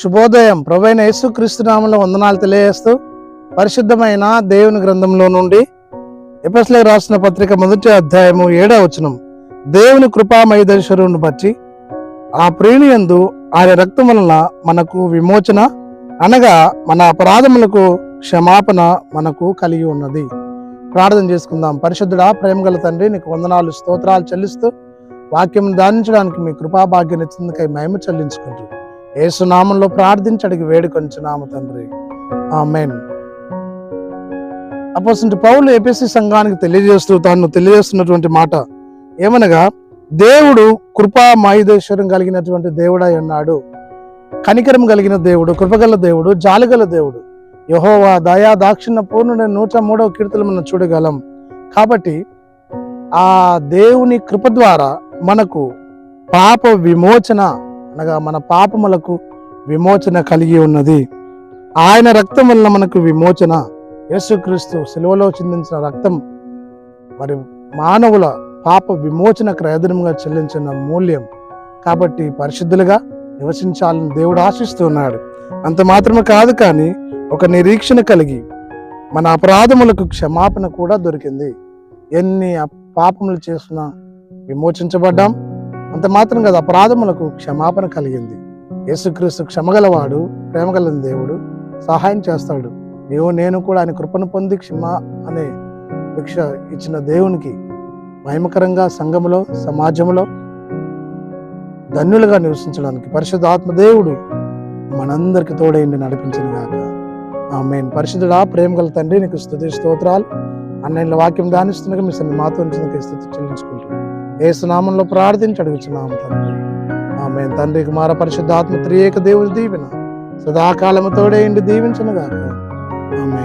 శుభోదయం. ప్రభైన యేసు క్రీస్తునామంలో వందనాలు తెలియజేస్తూ పరిశుద్ధమైన దేవుని గ్రంథంలో నుండి ఎపస్లే రాసిన పత్రిక మొదటి అధ్యాయము ఏడవ వచనం. దేవుని కృపామయదర్శరుని బట్టి ఆ ప్రేణియందు ఆయన రక్తం వలన మనకు విమోచన అనగా మన అపరాధములకు క్షమాపణ మనకు కలిగి ఉన్నది. ప్రార్థన చేసుకుందాం. పరిశుద్ధుడా ప్రేమగల తండ్రి నీకు వందనాలు స్తోత్రాలు చెల్లిస్తూ వాక్యం దానించడానికి మీ కృపా భాగ్యం ఇచ్చిందుకై మేము చెల్లించుకుంటున్నాం ఏసునామంలో ప్రార్థించడికి అడిగి వేడుకొంచున్నాము తండ్రి. ఆమెన్. అపోసింటి పౌలు ఏపీసీ సంఘానికి తెలియజేస్తూ తాను తెలియజేస్తున్నటువంటి మాట ఏమనగా దేవుడు కృపా మాయుధేశ్వరం కలిగినటువంటి దేవుడై ఉన్నాడు. కనికరం కలిగిన దేవుడు కృపగల దేవుడు జాలిగల దేవుడు. యహోవా దయా దాక్షిణ పూర్ణుని నూట మూడవ కీర్తులు మనం చూడగలం. కాబట్టి ఆ దేవుని కృప ద్వారా మనకు పాప విమోచన అనగా మన పాపములకు విమోచన కలిగి ఉన్నది. ఆయన రక్తం వల్ల మనకు విమోచన. యేసుక్రీస్తు శిలువలో చిందించిన రక్తం మరి మానవుల పాప విమోచన క్రయధనముగా చెల్లించిన మూల్యం. కాబట్టి పరిశుద్ధులుగా నివసించాలని దేవుడు ఆశిస్తున్నాడు. అంత మాత్రమే కాదు కానీ ఒక నిరీక్షణ కలిగి మన అపరాధములకు క్షమాపణ కూడా దొరికింది. ఎన్ని పాపములు చేసినా విమోచించబడ్డాం అంత మాత్రం కాదు అపరాధములకు క్షమాపణ కలిగింది. యేసుక్రీస్తు క్షమగలవాడు ప్రేమగల దేవుడు సహాయం చేస్తాడు. నీవు నేను కూడా ఆయన కృపను పొంది క్షమ అనే భిక్ష ఇచ్చిన దేవునికి మహిమకరంగా సంఘములో సమాజంలో ధన్యులుగా నివసించడానికి పరిశుద్ధ దేవుడు మనందరికి తోడైండి నడిపించిన గాక ఆమెన్. పరిశుద్ధుడా ప్రేమ గల తండ్రి నీకు స్థుతి స్తోత్రాలు. అన్నయ్య వాక్యం దానిస్తుండగా మీ సన్ని మాతో ఉంచిన స్థితి చెల్లించుకుంటాం ఏసునామంలో ప్రార్థించి అడుగుచున్నాం తండ్రి. ఆమె తండ్రి కుమార పరిశుద్ధాత్మ త్రియేక దేవుడి దీవెన సదాకాలము తోడేయండి దీవించను గాక ఆమె